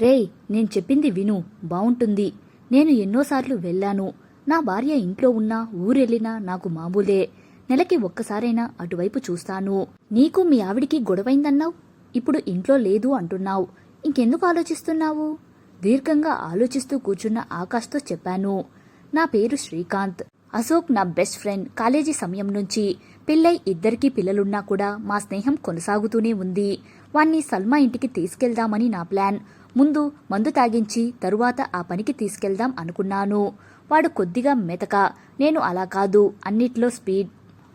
రేయ్ నేను చెప్పింది విను బావుంటుంది. నేను ఎన్నోసార్లు వెళ్ళాను. నా భార్య ఇంట్లో ఉన్నా ఊరెళ్ళినా నాకు మామూలే. నెలకి ఒక్కసారైనా అటువైపు చూస్తాను. నీకు మీ ఆవిడికి గొడవైందన్నావు? ఇప్పుడు ఇంట్లో లేదు అంటున్నావు. ఇంకెందుకు ఆలోచిస్తున్నావు? దీర్ఘంగా ఆలోచిస్తూ కూర్చున్న ఆకాష్తో చెప్పాను. నా పేరు శ్రీకాంత్. అశోక్ నా బెస్ట్ ఫ్రెండ్. కాలేజీ సమయం నుంచి. పెళ్ళై ఇద్దరికీ పిల్లలున్నా కూడా మా స్నేహం కొనసాగుతూనే ఉంది. వాణ్ణి సల్మా ఇంటికి తీసుకెళ్దామని నా ప్లాన్. ముందు మందు తాగించి తరువాత ఆ పనికి తీసుకెళ్దాం అనుకున్నాను. వాడు కొద్దిగా మెతక నేను అలా కాదు అన్నిట్లో స్పీడ్.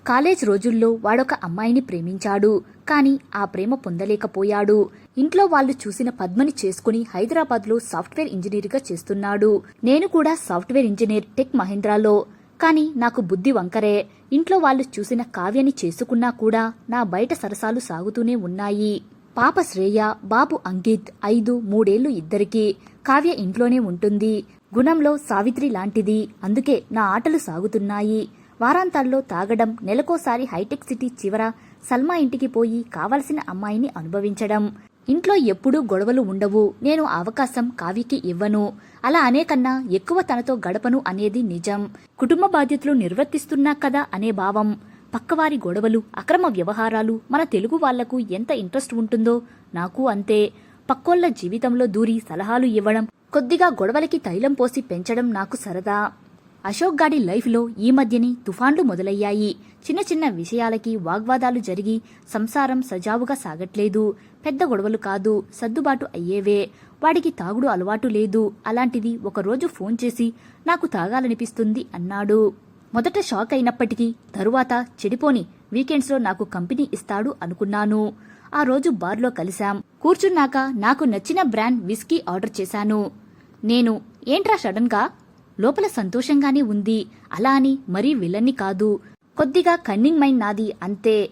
కాలేజ్ రోజుల్లో వాడొక అమ్మాయిని ప్రేమించాడు కాని ఆ ప్రేమ పొందలేకపోయాడు. ఇంట్లో వాళ్ళు చూసిన పద్మని చేసుకుని హైదరాబాద్లో సాఫ్ట్వేర్ ఇంజనీర్గా చేస్తున్నాడు. నేను కూడా సాఫ్ట్వేర్ ఇంజనీర్ టెక్ మహీంద్రాలో. కాని నాకు బుద్ధి వంకరే. ఇంట్లో వాళ్ళు చూసిన కావ్యని చేసుకున్నా కూడా నా బయట సరసాలు సాగుతూనే ఉన్నాయి. పాప శ్రేయ బాబు అంకిత్ ఐదు మూడేళ్ళు ఇద్దరికి కావ్య ఇంట్లోనే ఉంటుంది. గుణంలో సావిత్రి లాంటిది. అందుకే నా ఆటలు సాగుతున్నాయి. వారాంతాల్లో తాగడం నెలకోసారి హైటెక్ సిటీ చివర సల్మా ఇంటికి పోయి కావలసిన అమ్మాయిని అనుభవించడం. ఇంట్లో ఎప్పుడూ గొడవలు ఉండవు. నేను ఆ అవకాశం కావ్యకి ఇవ్వను. అలా అనేకన్నా ఎక్కువ తనతో గడపను అనేది నిజం. కుటుంబ బాధ్యతలు నిర్వర్తిస్తున్నా కదా అనే భావం. పక్కవారి గొడవలు అక్రమ వ్యవహారాలు మన తెలుగు వాళ్ళకు ఎంత ఇంట్రెస్ట్ ఉంటుందో నాకు అంతే. పక్కోళ్ళ జీవితంలో దూరి సలహాలు ఇవ్వడం కొద్దిగా గొడవలకి తైలం పోసి పెంచడం నాకు సరదా. అశోక్ గాడి లైఫ్లో ఈ మధ్యని తుఫాన్లు మొదలయ్యాయి. చిన్న చిన్న విషయాలకి వాగ్వాదాలు జరిగి సంసారం సజావుగా సాగట్లేదు. పెద్ద గొడవలు కాదు సర్దుబాటు అయ్యేవే. వాడికి తాగుడు అలవాటు లేదు. అలాంటిది ఒకరోజు ఫోన్ చేసి నాకు తాగాలనిపిస్తుంది అన్నాడు. మొదట షాక్ అయినప్పటికీ తరువాత చెడిపోని వీకెండ్స్లో నాకు కంపెనీ ఇస్తాడు అనుకున్నాను. ఆ రోజు బార్లో కలిశాం. కూర్చున్నాక నాకు నచ్చిన బ్రాండ్ విస్కీ ఆర్డర్ చేశాను. నేను ఏంట్రా సడన్గా? లోపల సంతోషంగానే ఉంది. అలా అని మరీ విలన్ని కాదు. కొద్దిగా కన్నింగ్ మైండ్ నాది అంతే.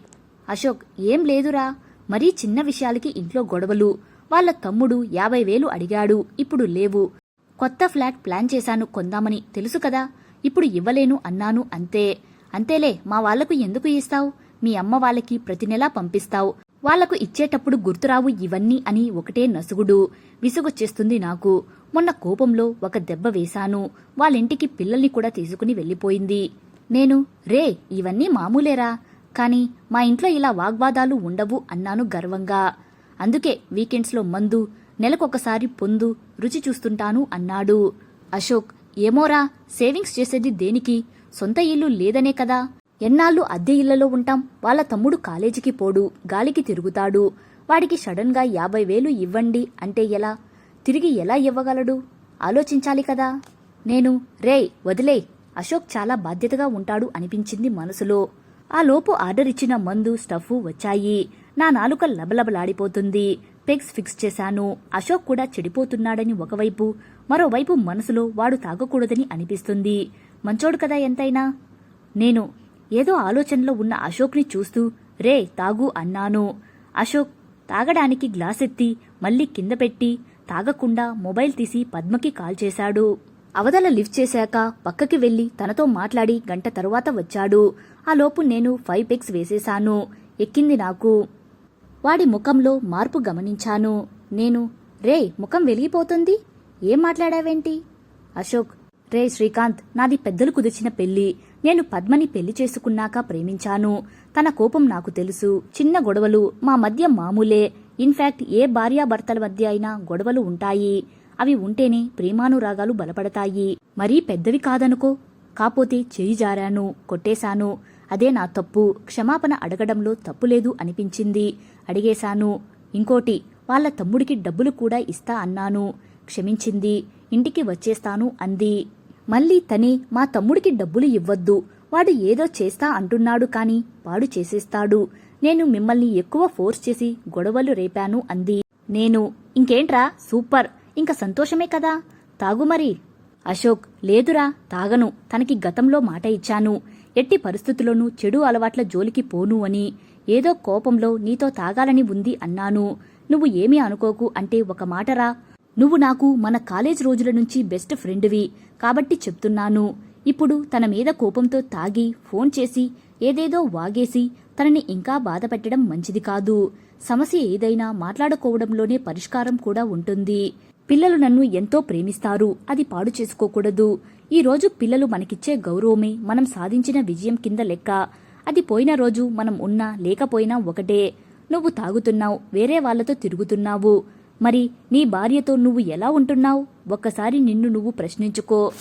అశోక్ ఏం లేదురా. మరీ చిన్న విషయాలకి ఇంట్లో గొడవలు. వాళ్ళ తమ్ముడు యాభై వేలు అడిగాడు. ఇప్పుడు లేవు. కొత్త ఫ్లాట్ ప్లాన్ చేశాను. కొందామని తెలుసు కదా. ఇప్పుడు ఇవ్వలేను అన్నాను అంతే. అంతేలే మా వాళ్ళకు ఎందుకు ఇస్తావు? మీ అమ్మ వాళ్ళకి ప్రతి నెలా పంపిస్తావు. వాళ్ళకు ఇచ్చేటప్పుడు గుర్తురావు ఇవన్నీ అని ఒకటే నసుగుడు. విసుగొచ్చేస్తుంది నాకు. మొన్న కోపంలో ఒక దెబ్బ వేశాను. వాళ్ళింటికి పిల్లల్ని కూడా తీసుకుని వెళ్ళిపోయింది. నేను రే ఇవన్నీ మామూలేరా? కాని మా ఇంట్లో ఇలా వాగ్వాదాలు ఉండవు అన్నాను గర్వంగా. అందుకే వీకెండ్స్లో మందు నెలకొకసారి పొందు రుచి చూస్తుంటాను అన్నాడు. అశోక్ ఏమోరా సేవింగ్స్ చేసేది దేనికి? సొంత ఇల్లు లేదనే కదా. ఎన్నాళ్ళు అద్దె ఇళ్ళలో ఉంటాం. వాళ్ళ తమ్ముడు కాలేజీకి పోడు గాలికి తిరుగుతాడు. వాడికి సడన్గా యాభై వేలు ఇవ్వండి అంటే ఎలా? తిరిగి ఎలా ఇవ్వగలడు? ఆలోచించాలి కదా. నేను రే వదిలే. అశోక్ చాలా బాధ్యతగా ఉంటాడు అనిపించింది మనసులో. ఆ లోపు ఆర్డర్ ఇచ్చిన మందు స్టఫ్ వచ్చాయి. నా నాలుక లబలబలాడిపోతుంది. పెగ్స్ ఫిక్స్ చేశాను. అశోక్ కూడా చెడిపోతున్నాడని ఒకవైపు మరోవైపు మనసులో వాడు తాగకూడదని అనిపిస్తుంది. మంచోడు కదా ఎంతైనా? నేను ఏదో ఆలోచనలో ఉన్న అశోక్ని చూస్తూ రే తాగు అన్నాను. అశోక్ తాగడానికి గ్లాస్ ఎత్తి మళ్ళీ కింద పెట్టి తాగకుండా మొబైల్ తీసి పద్మకి కాల్ చేశాడు. అవతల లిఫ్ట్ చేశాక పక్కకి వెళ్ళి తనతో మాట్లాడి గంట తరువాత వచ్చాడు. ఆ లోపు నేను ఫైవ్ పెగ్స్ వేసేశాను. ఎక్కింది నాకు. వాడి ముఖంలో మార్పు గమనించాను. నేను రే ముఖం వెలిగిపోతుంది? ఏం మాట్లాడావేంటి? అశోక్ రే శ్రీకాంత్ నాది పెద్దలు కుదిర్చిన పెళ్ళి నేను పద్మని పెళ్ళి చేసుకున్నాక ప్రేమించాను. తన కోపం నాకు తెలుసు. చిన్న గొడవలు మా మధ్య మామూలే. ఇన్ఫాక్ట్ ఏ భార్యాభర్తల మధ్య అయినా గొడవలు ఉంటాయి. అవి ఉంటేనే ప్రేమానురాగాలు బలపడతాయి. మరీ పెద్దవి కాదనుకో కాపోతే చేయి జారాను కొట్టేశాను. అదే నా తప్పు. క్షమాపణ అడగడంలో తప్పులేదు అనిపించింది. అడిగేశాను. ఇంకోటి వాళ్ళ తమ్ముడికి డబ్బులు కూడా ఇస్తా అన్నాను. క్షమించింది. ఇంటికి వచ్చేస్తాను అంది. మళ్ళీ తని మా తమ్ముడికి డబ్బులు ఇవ్వద్దు. వాడు ఏదో చేస్తా అంటున్నాడు కాని వాడు చేసేస్తాడు. నేను మిమ్మల్ని ఎక్కువ ఫోర్స్ చేసి గొడవలు రేపాను అంది. నేను ఇంకేంట్రా? సూపర్. ఇంక సంతోషమే కదా? తాగు మరి. అశోక్ లేదురా తాగను. తనకి గతంలో మాట ఇచ్చాను. ఎట్టి పరిస్థితుల్లోనూ చెడు అలవాట్ల జోలికి పోను అని ఏదో కోపంలో నీతో తాగాలని ఉంది అన్నాను. నువ్వు ఏమీ అనుకోకు అంటే ఒక మాటరా? నువ్వు నాకు మన కాలేజ్ రోజుల నుంచి బెస్ట్ ఫ్రెండ్వి కాబట్టి చెప్తున్నాను. ఇప్పుడు తన మీద కోపంతో తాగి ఫోన్ చేసి ఏదేదో వాగేసి తనని ఇంకా బాధపెట్టడం మంచిది కాదు. సమస్య ఏదైనా మాట్లాడుకోవడంలోనే పరిష్కారం కూడా ఉంటుంది. పిల్లలు నన్ను ఎంతో ప్రేమిస్తారు. అది పాడు చేసుకోకూడదు. ఈరోజు పిల్లలు మనకిచ్చే గౌరవమే. మనం సాధించిన విజయం కింద లెక్క. అది పోయిన రోజు మనం ఉన్నా లేకపోయినా ఒకటే. నువ్వు తాగుతున్నావు వేరే వాళ్ళతో తిరుగుతున్నావు. మరి నీ భార్యతో నువ్వు ఎలా ఉంటున్నావు? ఒక్కసారి నిన్ను నువ్వు ప్రశ్నించుకో.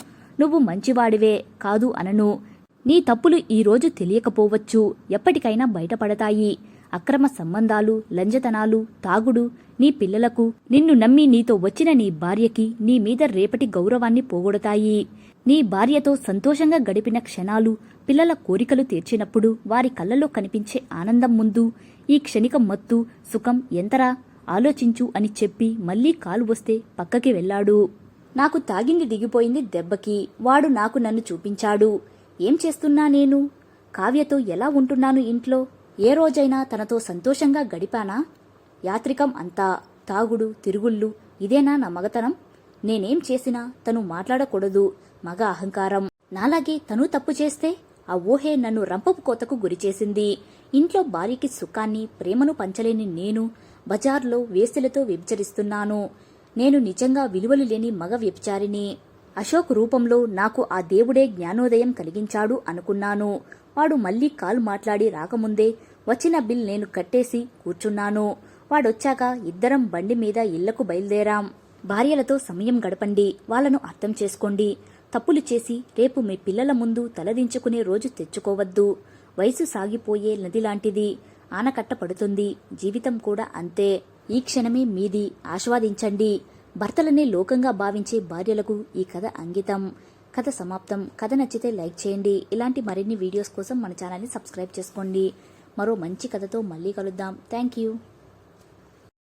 నువ్వు మంచివాడివే కాదు అనను. నీ తప్పులు ఈరోజు తెలియకపోవచ్చు. ఎప్పటికైనా బయటపడతాయి. అక్రమ సంబంధాలు లంజతనాలు తాగుడు నీ పిల్లలకు నిన్ను నమ్మి నీతో వచ్చిన నీ భార్యకి నీ మీద రేపటి గౌరవాన్ని పోగొడతాయి. నీ భార్యతో సంతోషంగా గడిపిన క్షణాలు పిల్లల కోరికలు తీర్చినప్పుడు వారి కళ్ళలో కనిపించే ఆనందం ముందు ఈ క్షణిక మత్తు సుఖం ఎంతరా? ఆలోచించు అని చెప్పి మళ్ళీ కాలు వస్తే పక్కకి వెళ్ళాడు. నాకు తాగింది దిగిపోయింది దెబ్బకి వాడు నాకు నన్ను చూపించాడు. ఏం చేస్తున్నా నేను? కావ్యతో ఎలా ఉంటున్నాను ఇంట్లో? ఏ రోజైనా తనతో సంతోషంగా గడిపానా? యాత్రికం అంతా తాగుడు తిరుగుళ్ళు ఇదేనా నా మగతనం? నేనేం చేసినా తను మాట్లాడకూడదు మగ అహంకారం. నాలాగే తను తప్పు చేస్తే ఆ ఊహే నన్ను రంపపు కోతకు గురిచేసింది ఇంట్లో భార్యకి సుఖాన్ని ప్రేమను పంచలేని నేను బజార్లో వేసులతో వ్యభిచరిస్తున్నాను. నేను నిజంగా విలువలు లేని మగ వ్యభిచారిని. అశోక్ రూపంలో నాకు ఆ దేవుడే జ్ఞానోదయం కలిగించాడు అనుకున్నాను. వాడు మళ్ళీ కాల్ మాట్లాడి రాకముందే వచ్చిన బిల్ నేను కట్టేసి కూర్చున్నాను. వాడొచ్చాక ఇద్దరం బండి మీద ఇళ్ళకు బయలుదేరాం. భార్యలతో సమయం గడపండి వాళ్ళను అర్థం చేసుకోండి. తప్పులు చేసి రేపు మీ పిల్లల ముందు తలదించుకునే రోజు తెచ్చుకోవద్దు. వయసు సాగిపోయే నది లాంటిది ఆనకట్ట పడుతుంది. జీవితం కూడా అంతే. ఈ క్షణమే మీది. ఆస్వాదించండి భర్తలనే లోకంగా భావించే భార్యలకు ఈ కథ అంకితం. కథ సమాప్తం. కథ నచ్చితే లైక్ చేయండి. ఇలాంటి మరిన్ని వీడియోస్ కోసం మన ఛానల్ని సబ్స్క్రైబ్ చేసుకోండి. మరో మంచి కథతో మళ్ళీ కలుద్దాం. Thank you.